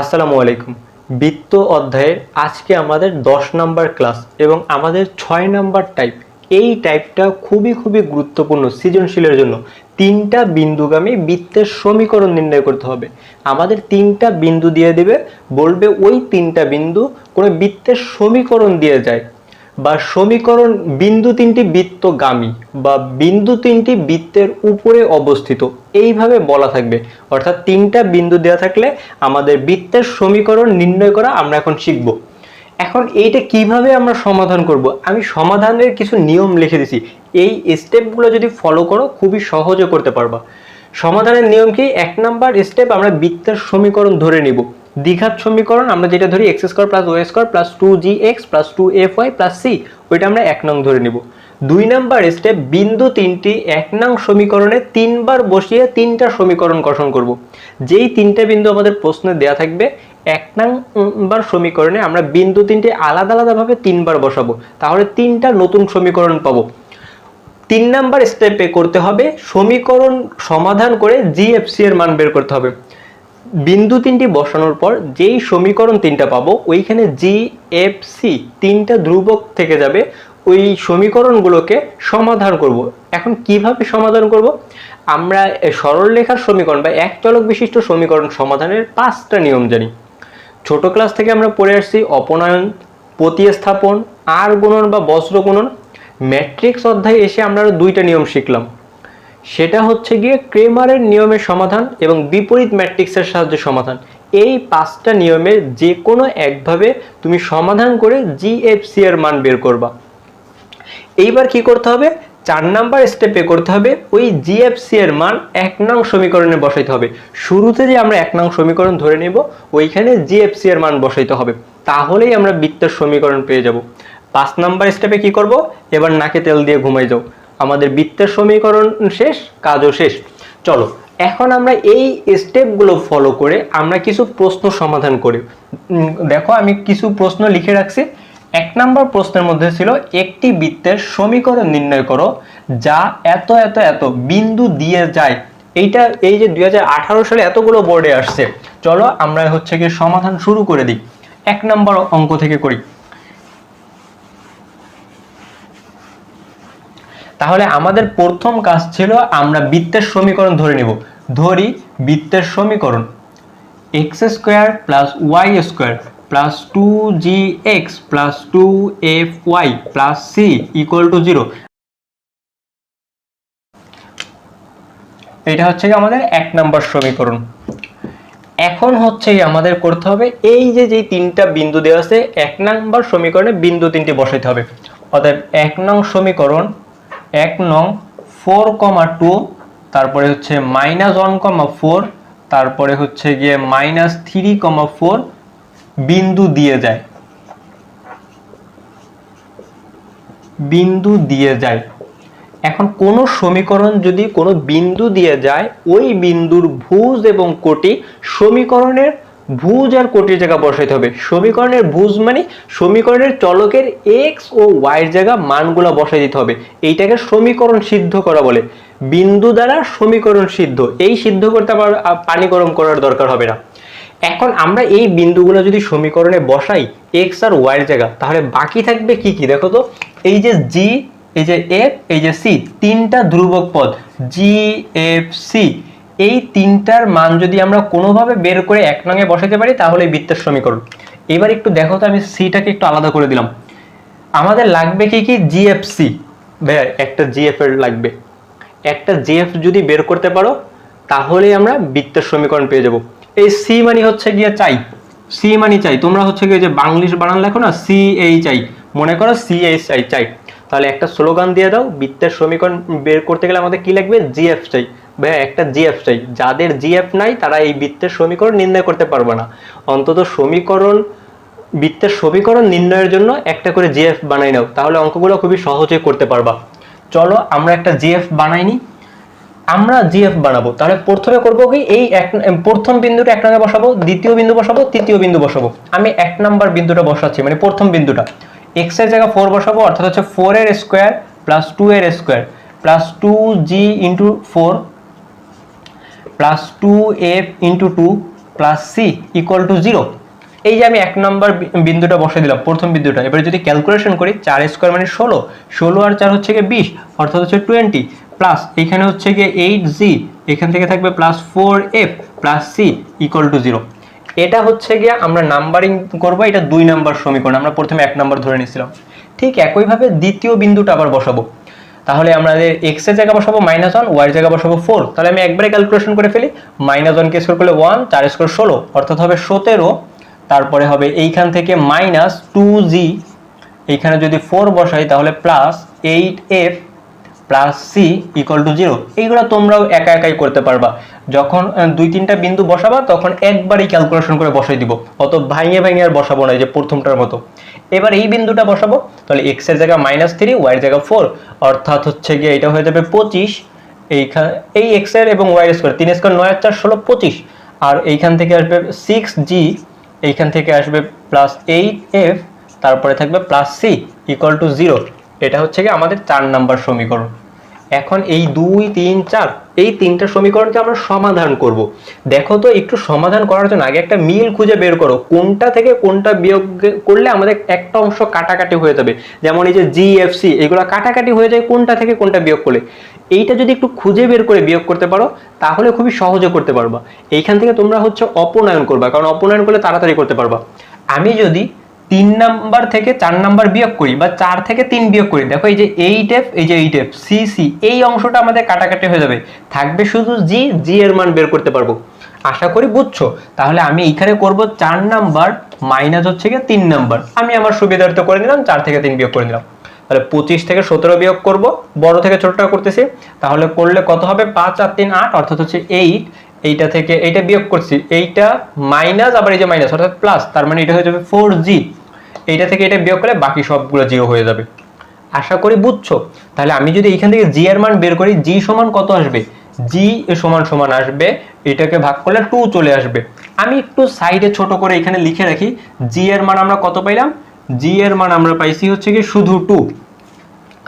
আসসালামু আলাইকুম। বৃত্ত অধ্যায়ের আজকে আমাদের দশ নাম্বার ক্লাস এবং আমাদের 6 নাম্বার টাইপ এই টাইপটা খুবই খুবই গুরুত্বপূর্ণ সৃজনশীলের জন্য। তিনটা বিন্দুগামী বৃত্তের সমীকরণ নির্ণয় করতে হবে। আমাদের তিনটা বিন্দু দিয়ে দেবে, বলবে ওই তিনটা বিন্দু কোনো বৃত্তের সমীকরণ দিয়ে যায়। বা সমীকরণ বিন্দু তিনটি বৃত্তগামী বা বিন্দু তিনটি বৃত্তের উপরে অবস্থিত। এইভাবে বলা থাকবে। অর্থাৎ তিনটা বিন্দু দেওয়া থাকলে আমাদের বৃত্তের সমীকরণ নির্ণয় করা আমরা এখন শিখব। এখন এইটা কীভাবে আমরা সমাধান করব? আমি সমাধানের কিছু নিয়ম লিখে দিছি। এই স্টেপগুলো যদি ফলো করো, খুবই সহজে করতে পারবা। সমাধানের নিয়ম কি? এক নাম্বার স্টেপ আমরা বৃত্তের সমীকরণ ধরে নিব। দ্বিঘাত সমীকরণ আমরা যেটা ধরি x square plus y square plus two g x plus two f y plus c, ওইটা আমরা এক নং ধরে নিব। দুই নাম্বার স্টেপ বিন্দু তিনটি এক নং সমীকরণে তিনবার বসিয়ে তিনটা সমীকরণ গঠন করব। যেই তিনটা বিন্দু আমাদের প্রশ্নে দেয়া থাকবে, এক নাম্বার সমীকরণে আমরা বিন্দু তিনটি আলাদা আলাদাভাবে তিনবার বসাবো। তাহলে তিনটা নতুন সমীকরণ পাবো। তিন নাম্বার স্টেপে করতে হবে, সমীকরণ সমাধান করে জিএফসি এর মান বের করতে হবে। বিন্দু তিনটি বসানোর পর যেই সমীকরণ তিনটা পাবো, ওইখানে জি এফ সি তিনটা ধ্রুবক থেকে যাবে, ওই সমীকরণগুলোকে সমাধান করব। এখন কীভাবে সমাধান করব? আমরা সরল রেখার সমীকরণ বা এক চলক বিশিষ্ট সমীকরণ সমাধানের পাঁচটা নিয়ম জানি। ছোট ক্লাস থেকে আমরা পড়ে আসছি, অপনয়ন, প্রতিস্থাপন আর গুণন বা বজ্র গুণন। ম্যাট্রিক্স অধ্যায়ে এসে আমরা দুইটা নিয়ম শিখলাম। সেটা হচ্ছে গিয়ে ক্রেমারের নিয়মের সমাধান এবং বিপরীত ম্যাট্রিক্সের সাহায্যে সমাধান। এই পাঁচটা নিয়মের যে কোনো একভাবে তুমি সমাধান করে জিএফসি এর মান বের করবা। এইবার কি করতে হবে? চার নাম্বার স্টেপে করতে হবে। ওই জিএফসি এর মান এক নং সমীকরণে বসাইতে হবে। শুরুতে যে আমরা এক নং সমীকরণ ধরে নেব, ওইখানে জিএফসি এর মান বসাইতে হবে। তাহলেই আমরা বৃত্তের সমীকরণ পেয়ে যাব। পাঁচ নাম্বার স্টেপে কি করব? এবার নাকে তেল দিয়ে ঘুমাই যাও। আমাদের বৃত্তের সমীকরণ শেষ, কাজও শেষ। চলো, এখন আমরা এই স্টেপগুলো ফলো করে আমরা কিছু প্রশ্ন সমাধান করি। দেখো, আমি কিছু প্রশ্ন লিখে রাখছি। এক নম্বর প্রশ্নের মধ্যে ছিল, একটি বৃত্তের সমীকরণ নির্ণয় করো যা এত এত এত বিন্দু দিয়ে যায়। এইটা, এই যে দু হাজার আঠারো সালে এতগুলো বোর্ডে আসছে। চলো, আমরা হচ্ছে গিয়ে সমাধান শুরু করে দিই। এক নম্বর অঙ্ক থেকে করি। তাহলে আমাদের প্রথম কাজ ছিল আমরা বৃত্তের সমীকরণ ধরে নিব। ধরি বৃত্তের সমীকরণ x square plus y square plus two g x plus two f y plus c equal to zero এটা হচ্ছে আমাদের এক নম্বর সমীকরণ। এখন হচ্ছে আমাদের করতে হবে এই যে যে তিনটা বিন্দু দেওয়া আছে, এক নম্বর সমীকরণে বিন্দু তিনটি বসাইতে হবে। অতএব এক নং সমীকরণ এক নং ফোর কমা টু, তারপরে হচ্ছে মাইনাস ওয়ান কমা ফোর, তারপরে হচ্ছে গিয়ে মাইনাস থ্রি কমা ফোর বিন্দু দিয়ে যায়। বিন্দু দিয়ে যায়। এখন কোন সমীকরণ যদি কোনো বিন্দু দিয়ে যায়, ওই বিন্দুর ভুজ এবং কোটি সমীকরণের ভুজ আর কোটির জায়গা বসাইতে হবে। সমীকরণের ভুজ মানে সমীকরণের চলকের এক্স ও ওয়াইয়ের জায়গা মানগুলো বসাই দিতে হবে। এইটাকে সমীকরণ সিদ্ধ করা বলে। বিন্দু দ্বারা সমীকরণ সিদ্ধ। এই সিদ্ধ করতে আবার পানি গরম করার দরকার হবে না। এখন আমরা এই বিন্দুগুলো যদি সমীকরণে বসাই এক্স আর ওয়াইয়ের জায়গা, তাহলে বাকি থাকবে কি কি? দেখো তো, এই যে জি এই যে এফ এই যে সি তিনটা ধ্রুবক পদ জি এফ সি এই তিনটার মান যদি আমরা কোনোভাবে বের করে এক নঙে বসাতে পারি, তাহলে বৃত্তের সমীকরণ। এবার একটু দেখো তো, আমি সিটাকে একটু আলাদা করে দিলাম। আমাদের লাগবে কি কি? জিএফসি ভাইয়া, একটা জিএফ এর লাগবে। একটা জিএফ যদি বের করতে পারো, তাহলেই আমরা বৃত্তের সমীকরণ পেয়ে যাব। এই সি মানি হচ্ছে গিয়ে চাই। সি মানি চাই। তোমরা হচ্ছে গিয়ে যে বাংলিশ বানান লেখো না সি এই চাই। মনে করো সি এইচ চাই চাই। তাহলে একটা স্লোগান দিয়ে দাও, বৃত্তের সমীকরণ বের করতে গেলে আমাদের কি লাগবে? জিএফ চাই। একটা জিএফ চাই। যাদের জিএফ নাই, তারা এই বৃত্তের সমীকরণ নির্ণয় করতে পারবে না। অন্তত সমীকরণ, বৃত্তের সমীকরণ নির্ণয়ের জন্য একটা করে জিএফ বানাই নাও। তাহলে অঙ্কগুলো খুবই সহজে করতে পারবা। চলো, আমরা একটা জিএফ বানাইনি আমরা জিএফ বানাবো। তাহলে প্রথমে করব কি, এই এক, প্রথম বিন্দুটা এক নম্বরে বসাবো, দ্বিতীয় বিন্দু বসাবো, তৃতীয় বিন্দু বসাবো। আমি এক নাম্বার বিন্দুটা বসাচ্ছি মানে প্রথম বিন্দুটা। এক্সের জায়গায় ফোর বসাবো, অর্থাৎ হচ্ছে ফোর এর স্কোয়ার প্লাস টু এর square plus two g into four plus two f into two plus c equal to zero এই যে আমি এক নম্বর বিন্দুটা বসে দিলাম, প্রথম বিন্দুটা। এবারে যদি ক্যালকুলেশন করি, চার স্কোয়ার মানে ষোলো। ষোলো আর চার হচ্ছে গিয়ে বিশ, অর্থাৎ হচ্ছে টোয়েন্টি প্লাস এখানে হচ্ছে গিয়ে এইট জি এখান থেকে থাকবে plus four f plus c equal to zero এটা হচ্ছে গিয়ে আমরা নাম্বারিং করব, এটা দুই নাম্বার সমীকরণ। আমরা প্রথমে এক নাম্বার ধরে নিয়েছিলাম। ঠিক একইভাবে দ্বিতীয় বিন্দুটা আবার বসাবো। তাহলে আমাদের এক্সের জায়গা বসাবো মাইনাস ওয়ান ওয়াই জায়গা বসাবো ফোর তাহলে আমি একবারে ক্যালকুলেশন করে ফেলি। মাইনাস ওয়ান কে স্কোয়ার করলে ওয়ান চার স্কোয়ার ষোলো, অর্থাৎ হবে সতেরো, তারপরে হবে এইখান থেকে মাইনাস টু জি এইখানে যদি ফোর বসাই তাহলে plus eight f plus c equal to zero এইগুলো তোমরাও একা একাই করতে পারবা। যখন দুই তিনটা বিন্দু বসাবা, তখন একবারই ক্যালকুলেশন করে বসাই দিব, অত ভাঙিয়ে ভাঙিয়ে আর বসাবো না যে প্রথমটার মতো। এবার এই বিন্দুটা বসাবো। তাহলে এক্সের জায়গা মাইনাস থ্রি ওয়াই এর জায়গা ফোর অর্থাৎ হচ্ছে গিয়ে এটা হয়ে যাবে পঁচিশ। এইখানে এই এক্সের এবং ওয়াই স্কোয়ার তিন স্কোয়ার নয়, চার, ষোলো, পঁচিশ। আর এইখান থেকে আসবে সিক্স জি এইখান থেকে আসবে প্লাস এইট এফ তারপরে থাকবে plus c equal to zero এটা হচ্ছে গিয়ে আমাদের চার নাম্বার সমীকরণ। এখন এই দুই, তিন, চার, এই তিনটা সমীকরণকে আমরা সমাধান করব। দেখো তো, একটু সমাধান করার জন্য আগে একটা মিল খুঁজে বের করো। কোনটা থেকে কোনটা বিয়োগ করলে আমাদের একটা অংশ কাটাকাটি হয়ে যাবে? যেমন এই যে জিএফসি এগুলো কাটাকাটি হয়ে যায় কোনটা থেকে কোনটা বিয়োগ করলে। এইটা যদি একটু খুঁজে বের করে বিয়োগ করতে পারো, তাহলে খুবই সহজে করতে পারবা। এইখান থেকে তোমরা হচ্ছে অপনয়ন করবা, কারণ অপনয়ন করলে তাড়াতাড়ি করতে পারবা। আমি যদি তিন নাম্বার থেকে চার নাম্বার বিয়োগ করি বা চার থেকে তিন বিয়োগ করি। দেখো এই যে এইট এফ এই যে এইট এফ সি সি এই অংশটা আমাদের কাটাকাটি হয়ে যাবে। থাকবে শুধু জি জি এর মান বের করতে পারব। আশা করি বুঝছ? তাহলে আমি এইখানে করব চার নাম্বার মাইনাস হচ্ছে গিয়ে তিন নাম্বার। আমি আমার সুবিধার্থে করে নিলাম, চার থেকে তিন বিয়োগ করে নিলাম। তাহলে পঁচিশ থেকে সতেরো বিয়োগ করব। বড় থেকে ছোটটা করতেছি। তাহলে করলে কত হবে? পাঁচ আর তিন আট, অর্থাৎ হচ্ছে এইট এইটা থেকে এইটা বিয়োগ করছি, এইটা মাইনাস আবার এই যে মাইনাস অর্থাৎ প্লাস তার মানে এটা হয়ে যাবে ফোর জি এইটা থেকে এটা বিয়োগ করলে বাকি সবগুলো জিও হয়ে যাবে। আশা করি বুঝছ? তাহলে আমি যদি এখান থেকে জি এর মান বের করি জি সমান কত আসবে? জি সমান সমান আসবে, এটাকে ভাগ করলে টু চলে আসবে। আমি একটু সাইডে ছোট করে এখানে লিখে রাখি জি এর মান আমরা কত পাইলাম? জি এর মান আমরা পাইছি হচ্ছে কি শুধু টু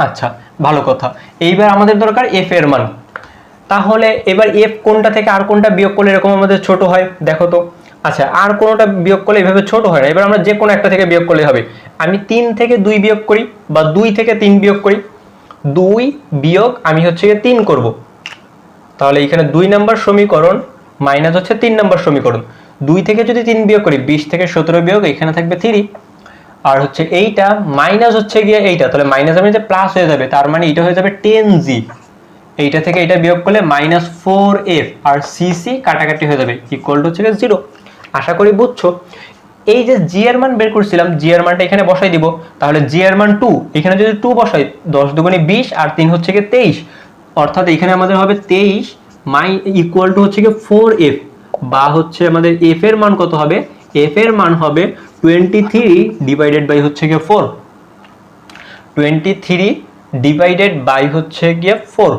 আচ্ছা ভালো কথা। এইবার আমাদের দরকার এফ এর মান। তাহলে এবার এফ কোনটা থেকে আর কোনটা বিয়োগ করলে এরকম আমাদের ছোট হয়? দেখো তো। আচ্ছা আর কোনোটা বিয়োগ করলে এভাবে ছোট হয় না। এবার আমরা যে কোনো একটা থেকে বিয়োগ করলে হবে। আমি তিন থেকে দুই বিয়োগ করি বা দুই থেকে তিন বিয়োগ করি। দুই বিয়োগ আমি হচ্ছে গিয়ে তিন করব। তাহলে এখানে দুই নাম্বার সমীকরণ মাইনাস হচ্ছে তিন নাম্বার সমীকরণ। দুই থেকে যদি তিন বিয়োগ করি, বিশ থেকে সতেরো বিয়োগ, এখানে থাকবে থ্রি আর হচ্ছে এইটা মাইনাস হচ্ছে গিয়ে এইটা। তাহলে মাইনাস আমি যে প্লাস হয়ে যাবে, তার মানে এটা হয়ে যাবে টেন জি এইটা থেকে এটা বিয়োগ করলে মাইনাস ফোর এফ আর সিসি কাটাকাটি হয়ে যাবে ইকুয়াল টু হচ্ছে জিরো আশা করি বুঝছ? এই যে জি মান বের করছিলাম জি মানটা এখানে বসাই দিব। তাহলে জি মান টু এখানে যদি টু বসাই, দশ দুগুণে বিশ আর তিন হচ্ছে গিয়ে তেইশ। অর্থাৎ এখানে আমাদের হবে তেইশ মাই ইকুয়াল টু হচ্ছে গিয়ে ফোর এফ বা হচ্ছে আমাদের এফ এর মান কত হবে? এফ এর মান হবে টোয়েন্টি থ্রি ডিভাইডেড বাই হচ্ছে গিয়ে four twenty three divided by হচ্ছে গিয়ে ফোর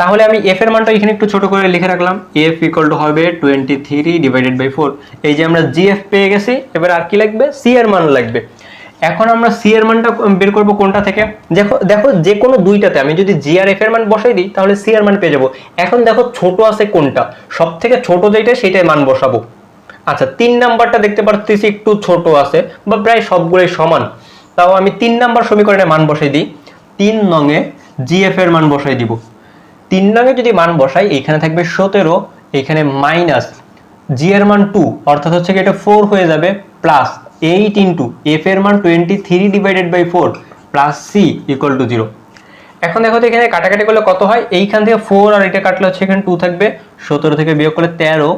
তাহলে আমি এফ এর মানটা এখানে একটু ছোট করে লিখে রাখলাম। এফ ইকুয়াল টু হবে twenty three divided by four এই যে আমরা জি এফ পেয়ে গেছি, এবার আর কি লাগবে? সি এর মান লাগবে। এখন আমরা সি এর মানটা বের করব কোনটা থেকে? দেখো দেখো যে কোনো দুইটাতে, আমি যদি জি আর এফ এর মান বসাই দিই, তাহলে সি এর মান পেয়ে যাব। এখন দেখো ছোট আছে কোনটা? সব থেকে ছোট যেটা, সেটাই মান বসাবো। আচ্ছা তিন নাম্বারটা দেখতে পারতেছি একটু ছোট আছে, বা প্রায় সবগুলোই সমান। তাও আমি তিন নাম্বার সমীকরণে মান বসাই দিই। তিন নঙে জিএফ এর মান বসাই দিব। তিন নঙে যদি মান বসাই, এখানে থাকবে সতেরো, এখানে মাইনাস জি এর মান টু অর্থাৎ হচ্ছে এটা ফোর হয়ে যাবে প্লাস এইট ইন্টু এফ এর মান twenty three divided by four plus c equal to zero এখন দেখো তো এখানে কাটাকাটি করলে কত হয়? এইখান থেকে ফোর আর এটা কাটলে হচ্ছে এখানে টু থাকবে, সতেরো থেকে বিয়োগ করলে তেরো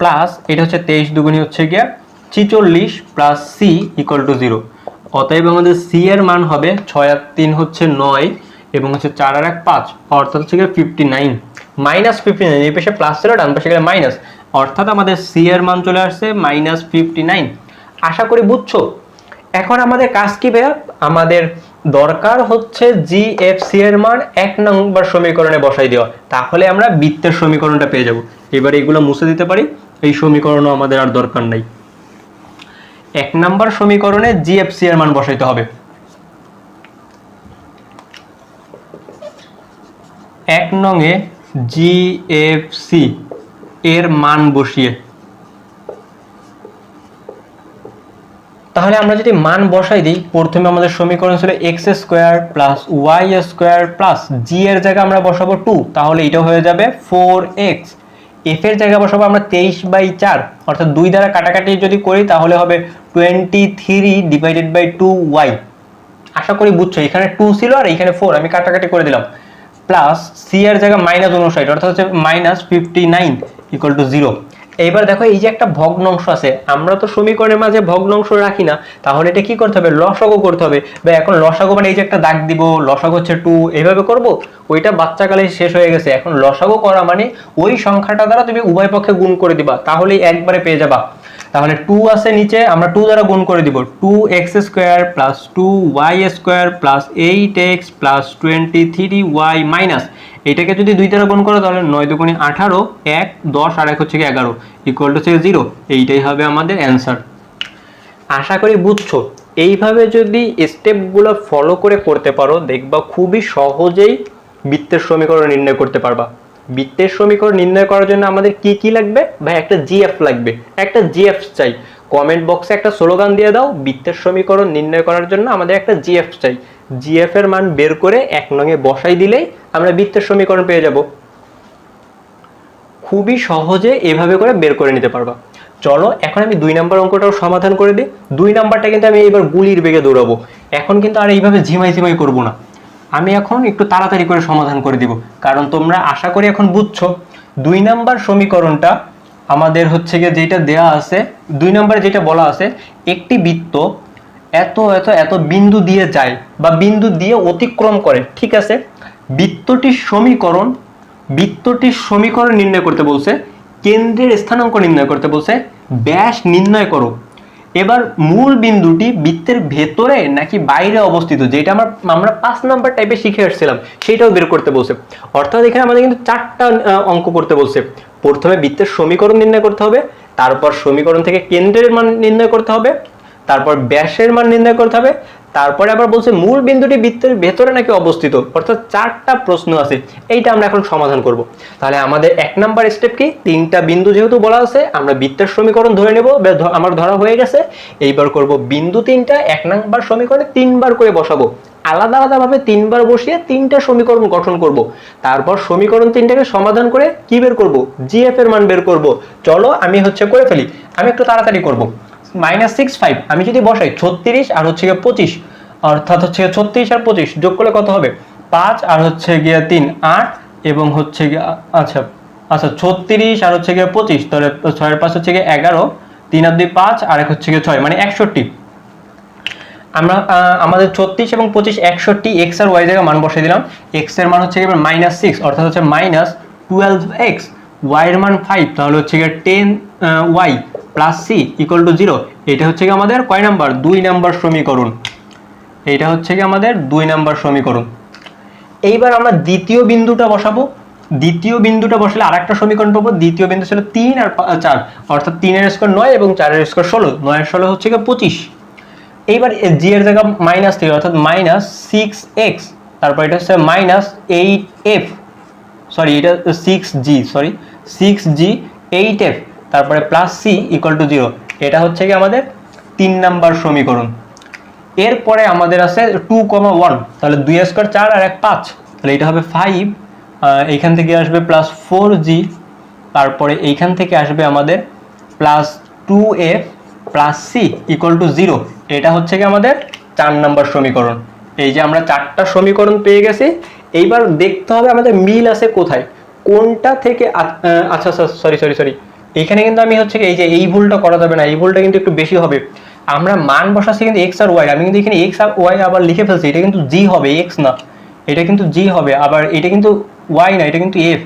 প্লাস এটা হচ্ছে তেইশ দুগুনি হচ্ছে গিয়া ছিচল্লিশ plus c equal to zero অতএব আমাদের সি এর মান হবে ছয় আর তিন হচ্ছে নয় এবং হচ্ছে চার আর এক পাঁচ, অর্থাৎ হচ্ছে গিয়ে fifty nine minus fifty nine এই পাশে প্লাস ছিল, ডান পাশে গেলে মাইনাস অর্থাৎ আমাদের সি এর মান চলে আসছে মাইনাস ফিফটি নাইন আশা করি বুঝছ? এখন আমাদের কাজ কি ভাইয়া? আমাদের দরকার হচ্ছে জি এফ সি এর মান এক নম্বর সমীকরণে বসাই দেওয়া। তাহলে আমরা বৃত্তের সমীকরণটা পেয়ে যাব। এবার এগুলো মুছে দিতে পারি, এই সমীকরণও আমাদের আর দরকার নাই। এক নম্বর সমীকরণে জি এফ সি এর মান বসাইতে হবে। এক নঙে জিএফসি এর মান বসিয়ে। তাহলে আমরা যদি মান বসাই দিই, প্রথমে আমাদের সমীকরণ ছিল x square plus y square plus g এর জায়গায় আমরা বসাবো টু তাহলে এটা হয়ে যাবে ফোর এক্স এফ এর জায়গায় বসাবো আমরা তেইশ বাই চার, অর্থাৎ দুই দ্বারা কাটাকাটি যদি করি, তাহলে হবে twenty three divided by two y আশা করি বুঝছ, এখানে টু ছিল আর এখানে ফোর আমি কাটাকাটি করে দিলাম। প্লাস সি এর জায়গায় মাইনাস উনষাট, অর্থাৎ হচ্ছে মাইনাস ফিফটি নাইন এইবার দেখো, এই যে একটা ভগ্নাংশ আছে, আমরা তো সমীকরণের মাঝে ভগ্নাংশ রাখি না, তাহলে এটা কি করতে হবে? লসাগু করতে হবে। বা এখন লসাগু মানে এই যে একটা দাগ দিব, লসাগু হচ্ছে টু এইভাবে করব? ওইটা বাচ্চাকালে শেষ হয়ে গেছে। এখন লসাগু করা মানে ওই সংখ্যাটা দ্বারা তুমি উভয় পক্ষে গুণ করে দিবা, তাহলেই একবারে পেয়ে যাবা। তাহলে টু আছে নিচে, আমরা টু দ্বারা গুণ করে দিব। Two x square plus two y square plus eight x plus twenty three y minus এটাকে যদি দুই দ্বারা গুণ করো, তাহলে নয় দুগুণে আঠারো, এক, দশ, আর এক হচ্ছে কি এগারো। ইকুয়াল টু হচ্ছে জিরো এইটাই হবে আমাদের অ্যান্সার আশা করি বুঝছ। এইভাবে যদি স্টেপগুলো ফলো করে করতে পারো, দেখবা খুবই সহজেই বৃত্তের সমীকরণ নির্ণয় করতে পারবা। বৃত্তের সমীকরণ নির্ণয় করার জন্য আমাদের কি কি লাগবে? ভাই, একটা জিএফ লাগবে। একটা জিএফ চাই। কমেন্ট বক্সে একটা স্লোগান দিয়ে দাও, বৃত্তের সমীকরণ নির্ণয় করার জন্য আমাদের একটা জিএফ চাই। জিএফ এর মান বের করে এক নঙে বসাই দিলেই আমরা বৃত্তের সমীকরণ পেয়ে যাব। খুবই সহজে এভাবে করে বের করে নিতে পারবা। চলো, এখন আমি দুই নাম্বার অঙ্কটাও সমাধান করে দিই। দুই নাম্বারটা কিন্তু আমি এবার গুলির বেগে দৌড়াবো। এখন কিন্তু আর এইভাবে ঝিমাই ঝিমাই করব না। আমি এখন একটু তাড়াতাড়ি করে সমাধান করে দিব। কারণ তোমরা আশা করি এখন বুঝছ, দুই নাম্বার সমীকরণটা আমাদের হচ্ছে গিয়ে যেটা দেয়া আছে, দুই নম্বরে যেটা বলা আছে, একটি বৃত্ত এত এত এত বিন্দু দিয়ে যায় বা বিন্দু দিয়ে অতিক্রম করে, ঠিক আছে? বৃত্তটির সমীকরণ বৃত্তটির সমীকরণ নির্ণয় করতে বলছে, কেন্দ্রের স্থানাঙ্ক নির্ণয় করতে বলছে, ব্যাস নির্ণয় করো। এবার মূল বিন্দুটি বৃত্তের ভেতরে নাকি বাইরে অবস্থিত, যেটা আমরা আমরা পাঁচ নাম্বার টাইপে শিখে আসছিলাম সেটাও বের করতে বলছে। অর্থাৎ এখানে আমাদের কিন্তু চারটা অঙ্ক করতে বলছে। প্রথমে বৃত্তের সমীকরণ নির্ণয় করতে হবে, তারপর সমীকরণ থেকে কেন্দ্রের মান নির্ণয় করতে হবে তারপর ব্যাসের মান নির্ণয় করতে হবে। তারপরে আবার বলছে মূল বিন্দুটি বৃত্তের ভেতরে নাকি অবস্থিত? অর্থাৎ চারটা প্রশ্ন আছে। এইটা আমরা এখন সমাধান করব। তাহলে আমাদের এক নাম্বার স্টেপ কি? তিনটা বিন্দু যেহেতু বলা আছে, আমরা বৃত্তের সমীকরণ ধরে নেব। আমার ধরা হয়ে গেছে। এইবার করব বিন্দু তিনটা, এক নাম্বার সমীকরণে তিনবার করে বসাবো। আলাদা আলাদা ভাবে তিনবার বসিয়ে তিনটা সমীকরণ গঠন করব। তারপর সমীকরণ তিনটাকে সমাধান করে কি বের করব? জিএফ এর মান বের করব। চলো আমি হচ্ছে করে ফেলি। আমি একটু তাড়াতাড়ি করব। Minus six five. আমি যদি বসাই ছত্রিশ আর হচ্ছে গিয়ে পঁচিশ, অর্থাৎ হচ্ছে ছত্রিশ আর পঁচিশ, যোগ করলে কত হবে? পাঁচ আর হচ্ছে গিয়ে তিন, আট এবং হচ্ছে গিয়ে আচ্ছা আচ্ছা ছত্রিশ আর হচ্ছে গিয়ে পঁচিশ, তাহলে ছয়ের পাঁচ হচ্ছে গিয়ে এগারো, তিন আর দুই পাঁচ, আর এক হচ্ছে গিয়ে ছয় মানে একষট্টি। আমরা আমাদের ছত্রিশ এবং পঁচিশ একষট্টি এক্স আর ওয়াই জায়গায় মান বসিয়ে দিলাম। এক্সের মান হচ্ছে গিয়ে মাইনাস সিক্স অর্থাৎ হচ্ছে মাইনাস টুয়েলভ এক্স ওয়াই এর মান ফাইভ তাহলে হচ্ছে গিয়ে ten y plus c equal to zero এটা হচ্ছে গিয়ে আমাদের কয় নাম্বার দুই নাম্বার সমীকরণ। এইটা হচ্ছে কি আমাদের দুই নাম্বার সমীকরণ। এইবার আমরা দ্বিতীয় বিন্দুটা বসাবো। দ্বিতীয় বিন্দুটা বসলে আরেকটা সমীকরণ পাবো। দ্বিতীয় বিন্দু ছিল তিন আর চার। অর্থাৎ তিনের স্কোয়ার নয় এবং চারের স্কোয়ার ষোলো। নয়ের ষোলো হচ্ছে গিয়ে পঁচিশ। এইবার জি এর জায়গা মাইনাস থ্রি অর্থাৎ মাইনাস সিক্স এক্স তারপর এটা হচ্ছে মাইনাস এইট এফ সরি এটা six g sorry six g eight f তারপরে plus c equal to zero এটা হচ্ছে কি আমাদের তিন নাম্বার সমীকরণ। এরপরে আমাদের আছে টু কমা ওয়ান তাহলে দুই স্কোয়ার চার আর এক পাঁচ, তাহলে এটা হবে ফাইভ এইখান থেকে আসবে প্লাস ফোর জি তারপরে এইখান থেকে আসবে আমাদের plus two f plus c equal to zero এটা হচ্ছে কি আমাদের চার নাম্বার সমীকরণ। এই যে আমরা চারটা সমীকরণ পেয়ে গেছি, এইবার দেখতে হবে আমাদের মিল আছে কোথায়, কোনটা থেকে আচ্ছা আচ্ছা সরি সরি সরি এখানে কিন্তু আমি হচ্ছে এই যে এই ভুলটা করা যাবে না, এই ভুলটা কিন্তু একটু বেশি হবে। আমরা মান বসাচ্ছি কিন্তু এক্স আর ওয়াই আমি কিন্তু এখানে এক্স আর ওয়াই আবার লিখে ফেলছি, এটা কিন্তু জি হবে এক্স না। এটা কিন্তু জি হবে, আবার এটা কিন্তু ওয়াই না, এটা কিন্তু এফ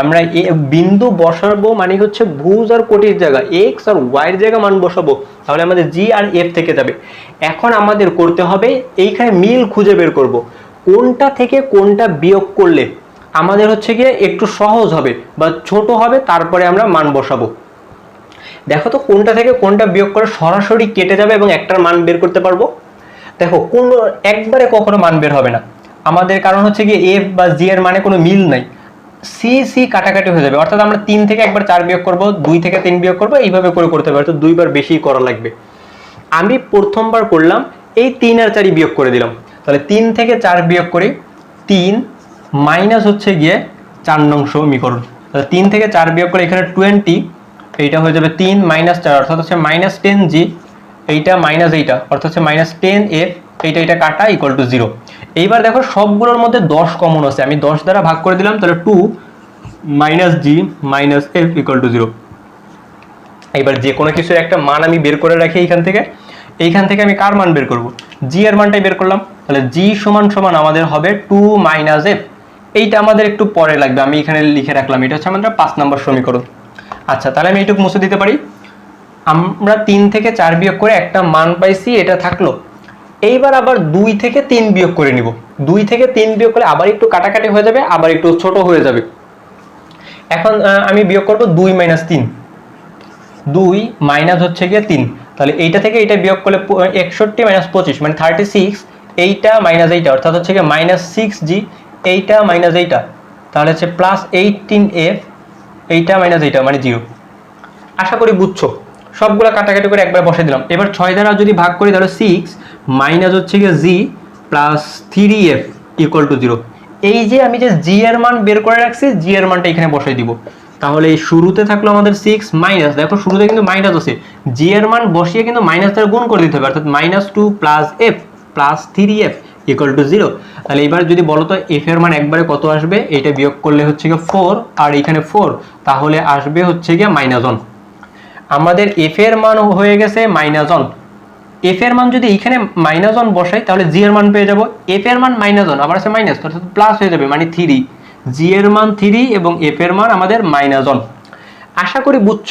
আমরা এ, বিন্দু বসাবো মানে হচ্ছে ভুজ আর কোটির জায়গা এক্স আর ওয়াইয়ের জায়গা মান বসাবো, তাহলে আমাদের জি আর এফ থেকে যাবে। এখন আমাদের করতে হবে, এইখানে মিল খুঁজে বের করব, কোনটা থেকে কোনটা বিয়োগ করলে আমাদের হচ্ছে গিয়ে একটু সহজ হবে বা ছোট হবে, তারপরে আমরা মান বসাবো। দেখো তো কোনটা থেকে কোনটা বিয়োগ করে সরাসরি কেটে যাবে এবং একটার মান বের করতে পারব? দেখো, কোন একবারে কখনো মান বের হবে না। আমাদের কারণ হচ্ছে কি এফ বা জি এর মানে কোনো মিল নাই। সি সি কাটাকাটি হয়ে যাবে। অর্থাৎ আমরা তিন থেকে একবার চার বিয়োগ করব, দুই থেকে তিন বিয়োগ করব, এইভাবে করে করতে পারব। তো দুইবার বেশি করা লাগবে। আমি প্রথমবার করলাম, এই তিন আর চারই বিয়োগ করে দিলাম। তাহলে তিন থেকে চার বিয়োগ করি তিন মাইনাস হচ্ছে গিয়ে চার নং সমীকরণ। তাহলে তিন থেকে চার বিয়োগ করে এখানে টোয়েন্টি এইটা হয়ে যাবে তিন মাইনাস চার, অর্থাৎ হচ্ছে মাইনাস টেন জি এইটা মাইনাস এইটা, অর্থাৎ হচ্ছে মাইনাস টেন এফ এইটা এটা কাটা ইকুয়াল টু জিরো এইবার দেখো সবগুলোর মধ্যে দশ কমন আছে। আমি দশ দ্বারা ভাগ করে দিলাম, তাহলে two minus g minus f equal to zero এবার যে কোনো কিছুর একটা মান আমি বের করে রাখি এইখান থেকে। এইখান থেকে আমি কার মান বের করব? জি এর মানটাই বের করলাম। তাহলে জি সমান সমান আমাদের হবে টু মাইনাস এফ এইটা আমাদের একটু পরে লাগবে, আমি এখানে লিখে রাখলাম, এটা হচ্ছে আমাদের পাঁচ নম্বর সমীকরণ। আচ্ছা তাহলে আমি এইটুকু মুছে দিতে পারি। আমরা তিন থেকে চার বিয়োগ করে একটা মান পাইছি, এটা থাকল। এইবার আবার দুই থেকে তিন বিয়োগ করে নিব। দুই থেকে তিন বিয়োগ করলে আবার একটু কাটাকাটি হয়ে যাবে, আবার একটু ছোট হয়ে যাবে। এখন আমি বিয়োগ করব দুই মাইনাস তিন। দুই মাইনাস হচ্ছে গিয়ে তিন। তাহলে এইটা থেকে এইটা বিয়োগ করলে একষট্টি মাইনাস পঁচিশ মানে থার্টি সিক্স এইটা মাইনাস এইটা, অর্থাৎ হচ্ছে গিয়ে মাইনাস সিক্স জি এইটা মাইনাস এইটা। তাহলে হচ্ছে প্লাস এইটিন এফ এইটা মাইনাস এইটা মানে জিরো আশা করি বুঝছ। সবগুলো কাটাকাটি করে একবার বসে দিলাম। এবার ছয় দ্বারা যদি ভাগ করি, তাহলে সিক্স মাইনাস হচ্ছে গিয়ে g plus three f equal to zero এই যে আমি যে জি এর মান বের করে রাখছি জি এর মানটা এখানে বসাই দিব। তাহলে শুরুতে থাকল আমাদের সিক্স মাইনাস দেখো শুরুতে কিন্তু মাইনাস আছে। জি এর মান বসিয়ে কিন্তু মাইনাস দ্বারা গুণ করে দিতে হবে। অর্থাৎ minus two plus f plus three f equal to zero তাহলে এবার যদি বলো তো এফ এর মান একবারে কত আসবে? এটা বিয়োগ করলে হচ্ছে গিয়ে ফোর আর এখানে ফোর তাহলে আসবে হচ্ছে গিয়ে মাইনাস ওয়ান আমাদের এফ এর মান হয়ে গেছে মাইনাস ওয়ান এফ এর মান যদি এখানে মাইনাস ওয়ান বসাই, তাহলে জি এর মান পেয়ে যাব। এফ এর মান মাইনাস ওয়ান আবার আছে মাইনাস অর্থাৎ প্লাস হয়ে যাবে মানে থ্রি জি এর মান থ্রি এবং এফ এর মান আমাদের মাইনাস ওয়ান আশা করি বুঝছ?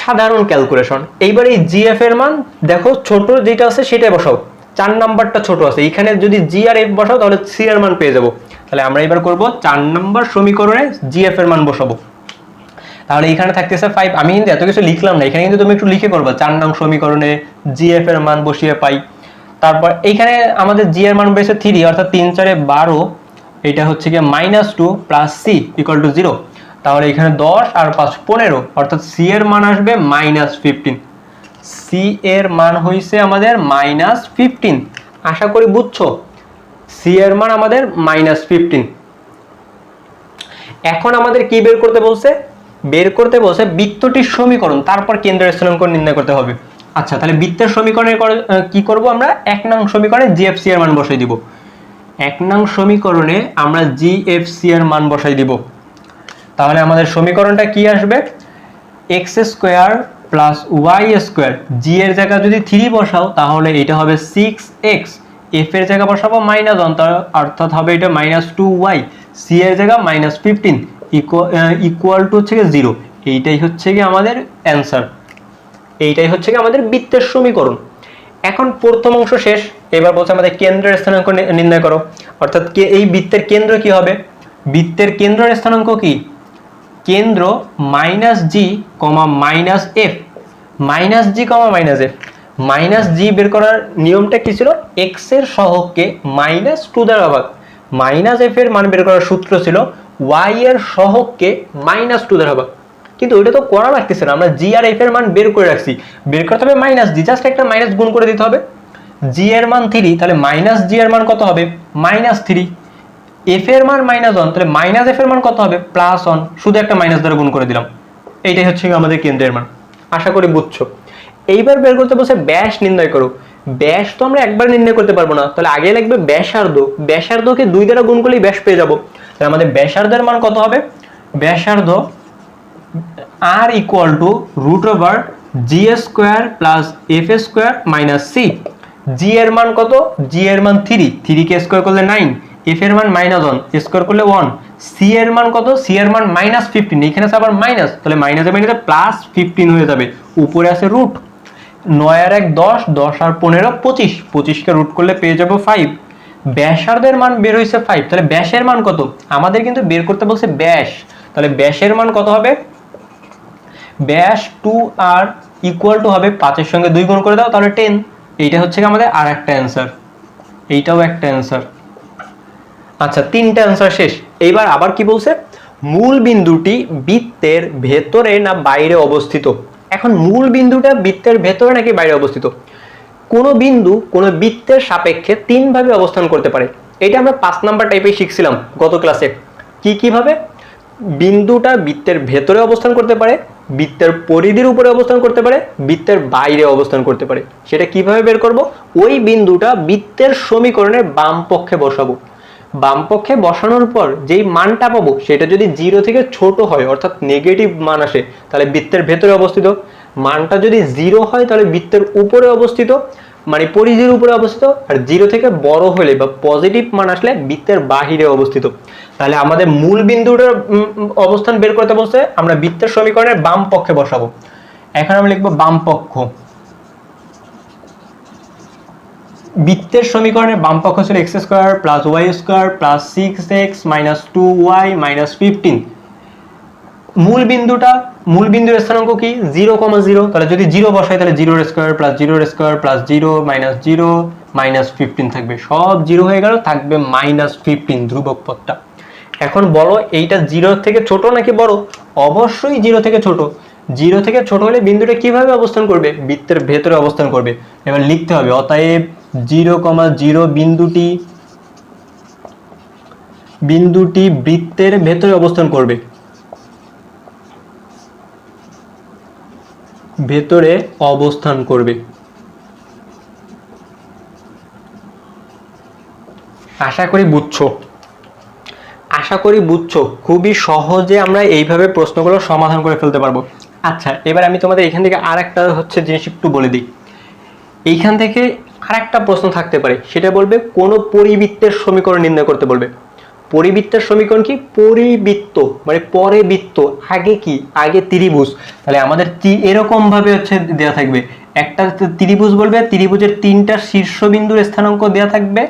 সাধারণ ক্যালকুলেশন এইবার এই জিএফ এর মান, দেখো ছোট যেটা আছে সেটাই বসাও। চার নাম্বারটা ছোট আছে। এখানে যদি জি আর এফ বসাও, তাহলে সি এর মান পেয়ে যাব। তাহলে আমরা এবার করব, চার নাম্বার সমীকরণে জিএফ এর মান বসাবো। তাহলে এখানে থাকতেছে ফাইভ আমি কিন্তু এত কিছু লিখলাম না। এখানে কিন্তু তুমি একটু লিখে করবা, চার নং সমীকরণে জিএফ এর মান বসিয়ে পাই। তারপর এইখানে আমাদের জি এর মান পেয়েছে থ্রি অর্থাৎ তিন চারে বারো, এটা হচ্ছে গিয়ে minus two plus c equal to zero তাহলে এখানে দশ আর পাঁচ, পনেরো, অর্থাৎ সি এর মান আসবে মাইনাস ফিফটিন সি এর মান হইছে আমাদের মাইনাস ফিফটিন আশা করি বুঝছ? সি এর মান আমাদের মাইনাস ফিফটিন এখন আমাদের কি বের করতে বলছে? বের করতে বলছে বৃত্তটির সমীকরণ। তারপর কেন্দ্রের স্থানাঙ্ক নির্ণয় করতে হবে। আচ্ছা তাহলে বৃত্তের সমীকরণের কি করব আমরা? এক নং সমীকরণে জিএফসি এর মান বসাই দিব। এক নং সমীকরণে আমরা জিএফসি এর মান বসাই দিব। তাহলে আমাদের সমীকরণটা কি আসবে? X square plus y square g এর জায়গায় যদি থ্রি বসাও, তাহলে এটা হবে সিক্স এক্স এফ এর জায়গা বসাবো মাইনাস ওয়ান অর্থাৎ হবে এটা মাইনাস টু ওয়াই সি এর জায়গা মাইনাস ফিফটিন ইকুয়াল টু হচ্ছে গিয়ে জিরো এইটাই হচ্ছে কি আমাদের অ্যান্সার এইটাই হচ্ছে কি আমাদের বৃত্তের সমীকরণ। এখন প্রথম অংশ শেষ, এবার বলছে আমাদের কেন্দ্রের স্থানাঙ্ক নির্ণয় করো। অর্থাৎ এই বৃত্তের কেন্দ্র কি হবে? বৃত্তের কেন্দ্রের স্থানাঙ্ক কি? কেন্দ্র minus g comma minus f minus g comma minus f minus g বের করার নিয়মটা কি ছিল? এক্সের সহগকে মাইনাস টু দ্বারা ভাগ। মাইনাস এফ এর মান বের করার সূত্র ছিল ওয়াই এর সহগকে মাইনাস টু দ্বারা ভাগ। কিন্তু ওইটা তো করা লাগতেছে না। আমরা জি আর এফ এর মান বের করে রাখছি। বের করতে হবে মাইনাস জি জাস্ট একটা মাইনাস গুণ করে দিতে হবে। জি এর মান থ্রি তাহলে মাইনাস জি এর মান কত হবে? মাইনাস থ্রি এফ এর মান মাইনাস ওয়ান তাহলে মাইনাস এফ এর মান কত হবে? প্লাস ওয়ান শুধু একটা মাইনাস দ্বারা গুণ করে দিলাম। এইটাই হচ্ছে আমাদের কেন্দ্রের মান। আশা করি বুঝছ। এইবার বের করতে বসে ব্যাস নির্ণয় করো। ব্যাস তো আমরা একবার নির্ণয় করতে পারব না। তাহলে আগে লাগবে ব্যাসার্ধ। ব্যাসার্ধকে দুই দ্বারা গুণ করলেই ব্যাস পেয়ে যাব। তাহলে আমাদের ব্যাসার্ধের মান কত হবে? ব্যাসার্ধ r equal to root over g square plus f square minus c g এর মান কত? জি এর মান থ্রি থ্রি কে স্কোয়ার করলে নাইন এফ এর মান মাইনাস ওয়ান স্কোয়ার করলে ওয়ান সি এর মান কত? সি এর মান মাইনাস ফিফটিন এখানে আছে আবার মাইনাস তাহলে মাইনাসে মাইনাসে প্লাস ফিফটিন হয়ে যাবে। উপরে আছে রুট নয় আর এক দশ দশ আর পনেরো, পঁচিশ, পঁচিশকে রুট করলে পেয়ে যাব ফাইভ ব্যাসার্ধের মান বের হয়েছে ফাইভ তাহলে ব্যাসের মান কত? আমাদের কিন্তু বের করতে বলছে ব্যাস। তাহলে ব্যাসের মান কত হবে? ব্যাস টু আর ইকুয়াল টু হবে পাঁচের সঙ্গে দুই গুণ করে দাও, তাহলে টেন এইটা হচ্ছে আমাদের আর একটা অ্যান্সার এইটাও একটা অ্যান্সার আচ্ছা তিনটা অ্যান্সার শেষ। এইবার আবার কি বলছে? মূল বিন্দুটি বৃত্তের ভেতরে না বাইরে অবস্থিত? এখন মূল বিন্দুটা বৃত্তের ভেতরে নাকি বাইরে অবস্থিত? কোনো বিন্দু কোনো বৃত্তের সাপেক্ষে তিনভাবে অবস্থান করতে পারে। এটা আমরা পাঁচ নাম্বার টাইপে শিখছিলাম গত ক্লাসে কি কীভাবে? বিন্দুটা বৃত্তের ভেতরে অবস্থান করতে পারে, বৃত্তের পরিধির উপরে অবস্থান করতে পারে, বৃত্তের বাইরে অবস্থান করতে পারে। সেটা কীভাবে বের করব? ওই বিন্দুটা বৃত্তের সমীকরণের বাম পক্ষে বসাবো। বাম পক্ষে বসানোর পর যেই মানটা পাবো সেটা যদি জিরো থেকে ছোট হয়, অর্থাৎ নেগেটিভ মান আসে, তাহলে বৃত্তের ভেতরে অবস্থিত। মানটা যদি জিরো হয়, তাহলে বৃত্তের উপরে অবস্থিত মানে পরিধির উপরে অবস্থিত, আর জিরো থেকে বড় হলে বা পজিটিভ মান আসলে বৃত্তের বাহিরে অবস্থিত। তাহলে আমাদের মূল বিন্দুটার অবস্থান বের করতে বসে আমরা বৃত্তের সমীকরণের বাম পক্ষে বসাবো। এখন আমি লিখব বাম পক্ষ। বৃত্তের সমীকরণের বাম পক্ষ ছিল x square plus y square plus six x minus two y minus fifteen মূল বিন্দুটা, মূল বিন্দুর স্থানাঙ্ক কি? জিরো কমা জিরো তাহলে যদি জিরো বসায় তাহলে জিরোর স্কোয়ার প্লাস জিরোর square plus zero minus zero minus fifteen থাকবে। সব জিরো হয়ে গেল, থাকবে মাইনাস ফিফটিন ধ্রুবক পদটা। এখন বলো, এইটা জিরো থেকে ছোট নাকি বড়? অবশ্যই জিরো থেকে ছোট। জিরো থেকে ছোট হলে বিন্দুটা কীভাবে অবস্থান করবে? বৃত্তের ভেতরে অবস্থান করবে। এবার লিখতে হবে, অতএব জিরো কমা জিরো বিন্দুটি বিন্দুটি বৃত্তের ভেতরে অবস্থান করবে। ভেতরে অবস্থান করবে। আশা করি বুঝছ? আশা করি বুঝছ। খুবই সহজে আমরা এইভাবে প্রশ্নগুলো সমাধান করে ফেলতে পারব। আচ্ছা এবার আমি তোমাদের এখান থেকে আর একটা হচ্ছে জিনিস একটু বলে দিই। এইখান থেকে আর একটা প্রশ্ন থাকতে পারে। সেটা বলবে, কোন পরিবৃত্তের সমীকরণ নির্ণয় করতে বলবে। পরিবৃত্তের সমীকরণ কি? পরিবৃত্ত মানে পরে বৃত্ত, আগে কি? আগে ত্রিভুজ। তাহলে আমাদের তি- এরকম ভাবে হচ্ছে দেওয়া থাকবে। একটা ত্রিভুজ বলবে, ত্রিভুজের তিনটা শীর্ষবিন্দুর স্থানাঙ্ক দেওয়া থাকবে।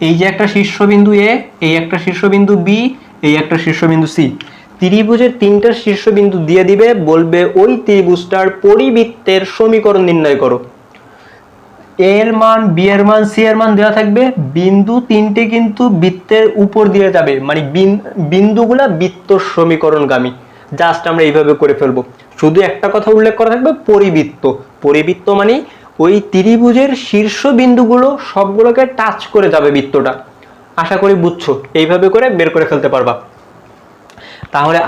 এই যে একটা শীর্ষবিন্দু এ, এই একটা শীর্ষবিন্দু বি, এই একটা শীর্ষবিন্দু সি। ত্রিভুজের তিনটা শীর্ষবিন্দু দিয়ে দিবে, বলবে ওই ত্রিভুজটার পরিবৃত্তের সমীকরণ নির্ণয় করো। এর মান, বি এর মান, সি এর মান দেওয়া থাকবে। বিন্দু তিনটে কিন্তু বৃত্তের উপর দিয়ে যাবে। মানে বিন্দুগুলা বৃত্ত সমীকরণগামী। জাস্ট আমরা এইভাবে করে ফেলব। শুধু একটা কথা উল্লেখ করা থাকবে, পরিবৃত্ত। পরিবৃত্ত মানে ওই ত্রিভুজের শীর্ষ বিন্দুগুলো সবগুলোকে টাচ করে যাবে বৃত্তটা। আশা করি বুঝছ? এইভাবে করে বের করে ফেলতে পারবা। তাহলে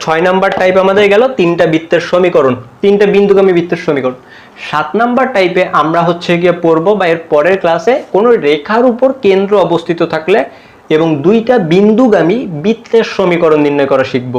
ছয় নাম্বার টাইপ আমাদের গেল তিনটা বৃত্তের সমীকরণ। তিনটা বিন্দুগামী বৃত্তের সমীকরণ। সাত নাম্বার টাইপে আমরা হচ্ছে গিয়ে পড়ব বা এর পরের ক্লাসে কোনো রেখার উপর কেন্দ্র অবস্থিত থাকলে এবং দুইটা বিন্দুগামী বৃত্তের সমীকরণ নির্ণয় করা শিখব।